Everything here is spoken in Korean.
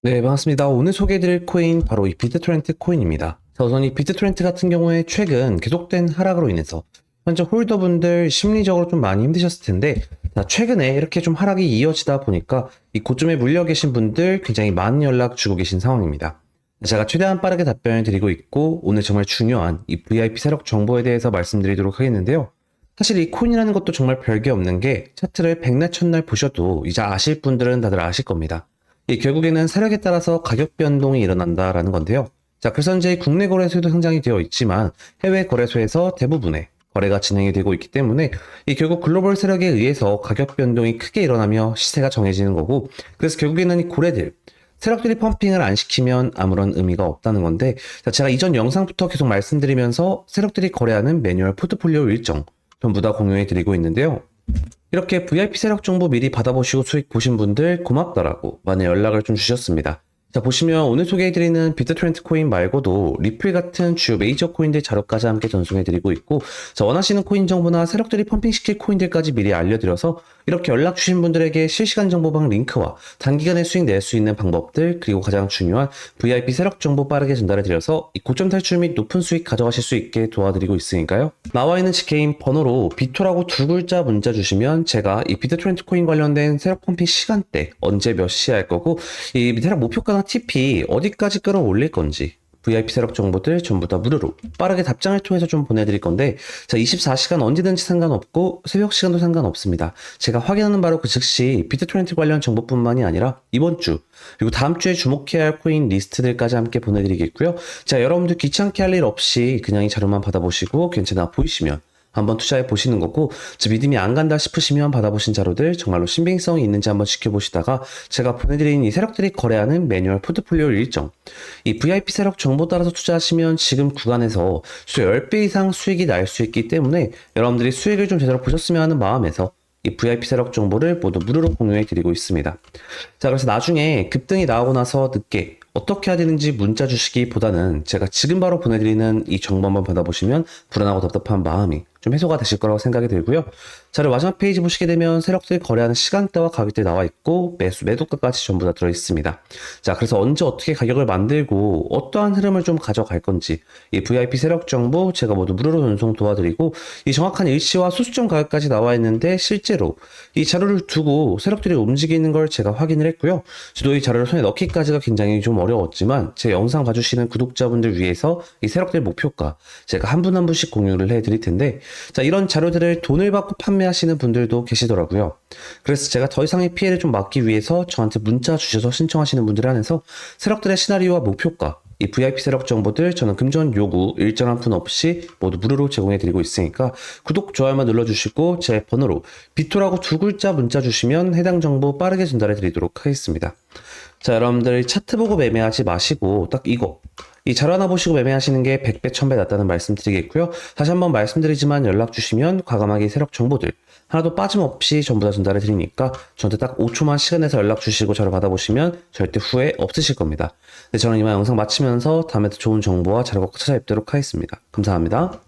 네, 반갑습니다. 오늘 소개해드릴 코인 바로 이 비트토렌트 코인입니다. 자, 우선 이 비트토렌트 같은 경우에 최근 계속된 하락으로 인해서 현재 홀더분들 심리적으로 좀 많이 힘드셨을 텐데 자, 최근에 이렇게 좀 하락이 이어지다 보니까 이 고점에 물려 계신 분들 굉장히 많은 연락 주고 계신 상황입니다. 제가 최대한 빠르게 답변을 드리고 있고 오늘 정말 중요한 이 VIP 세력 정보에 대해서 말씀드리도록 하겠는데요. 사실 이 코인이라는 것도 정말 별게 없는 게 차트를 백날 첫날 보셔도 이제 아실 분들은 다들 아실 겁니다. 이 결국에는 세력에 따라서 가격 변동이 일어난다라는 건데요. 자, 그래서 현재 국내 거래소에도 상장이 되어 있지만 해외 거래소에서 대부분의 거래가 진행이 되고 있기 때문에 이 결국 글로벌 세력에 의해서 가격 변동이 크게 일어나며 시세가 정해지는 거고 그래서 결국에는 이 고래들 세력들이 펌핑을 안 시키면 아무런 의미가 없다는 건데 자, 제가 이전 영상부터 계속 말씀드리면서 세력들이 거래하는 매뉴얼 포트폴리오 일정 전부 다 공유해 드리고 있는데요. 이렇게 VIP 세력 정보 미리 받아보시고 수익 보신 분들 고맙더라고 많은 연락을 좀 주셨습니다. 자 보시면 오늘 소개해드리는 비트 트렌트 코인 말고도 리플 같은 주요 메이저 코인들 자료까지 함께 전송해드리고 있고 자 원하시는 코인 정보나 세력들이 펌핑시킬 코인들까지 미리 알려드려서 이렇게 연락 주신 분들에게 실시간 정보방 링크와 단기간에 수익 낼 수 있는 방법들 그리고 가장 중요한 VIP 세력 정보 빠르게 전달해드려서 이 고점 탈출 및 높은 수익 가져가실 수 있게 도와드리고 있으니까요. 나와 있는 제 개인 번호로 비토라고 두 글자 문자 주시면 제가 이 비트 트렌트 코인 관련된 세력 펌핑 시간대 언제 몇 시에 할 거고 이 세력 목표가나 TP 어디까지 끌어올릴 건지 VIP 세력 정보들 전부 다 무료로 빠르게 답장을 통해서 좀 보내드릴 건데 자 24시간 언제든지 상관없고 새벽 시간도 상관없습니다. 제가 확인하는 바로 그 즉시 비트트렌트 관련 정보뿐만이 아니라 이번 주 그리고 다음 주에 주목해야 할 코인 리스트들까지 함께 보내드리겠고요. 자 여러분들 귀찮게 할 일 없이 그냥 이 자료만 받아보시고 괜찮아 보이시면 한번 투자해 보시는 거고 저 믿음이 안 간다 싶으시면 받아보신 자료들 정말로 신빙성이 있는지 한번 지켜보시다가 제가 보내드린 이 세력들이 거래하는 매뉴얼 포트폴리오 일정 이 VIP 세력 정보 따라서 투자하시면 지금 구간에서 수 10배 이상 수익이 날 수 있기 때문에 여러분들이 수익을 좀 제대로 보셨으면 하는 마음에서 이 VIP 세력 정보를 모두 무료로 공유해 드리고 있습니다. 자, 그래서 나중에 급등이 나오고 나서 늦게 어떻게 해야 되는지 문자 주시기보다는 제가 지금 바로 보내드리는 이 정보 한번 받아보시면 불안하고 답답한 마음이 좀 해소가 되실 거라고 생각이 들고요. 자료 마지막 페이지 보시게 되면 세력들이 거래하는 시간대와 가격대 나와 있고 매수, 매도가까지 전부 다 들어 있습니다. 자, 그래서 언제 어떻게 가격을 만들고 어떠한 흐름을 좀 가져갈 건지 이 VIP 세력 정보 제가 모두 무료로 전송 도와드리고 이 정확한 일시와 소수점 가격까지 나와 있는데 실제로 이 자료를 두고 세력들이 움직이는 걸 제가 확인을 했고요. 저도 이 자료를 손에 넣기까지가 굉장히 좀 어려웠지만 제 영상 봐주시는 구독자분들 위해서 이 세력들 목표가 제가 한 분한 분씩 공유를 해드릴 텐데 자 이런 자료들을 돈을 받고 판매하시는 분들도 계시더라고요. 그래서 제가 더 이상의 피해를 좀 막기 위해서 저한테 문자 주셔서 신청하시는 분들 안에서 세력들의 시나리오와 목표가 이 VIP 세력 정보들 저는 금전 요구 일정 한푼 없이 모두 무료로 제공해 드리고 있으니까 구독 좋아요만 눌러 주시고 제 번호로 비토라고 두 글자 문자 주시면 해당 정보 빠르게 전달해 드리도록 하겠습니다. 자 여러분들 차트 보고 매매하지 마시고 딱 이거 이 자료 하나 보시고 매매하시는 게 100배, 1000배 낫다는 말씀 드리겠고요. 다시 한번 말씀드리지만 연락 주시면 과감하게 세력 정보들 하나도 빠짐없이 전부 다 전달해 드리니까 저한테 딱 5초만 시간 내서 연락 주시고 자료 받아보시면 절대 후회 없으실 겁니다. 네, 저는 이만 영상 마치면서 다음에 더 좋은 정보와 자료 갖고 찾아뵙도록 하겠습니다. 감사합니다.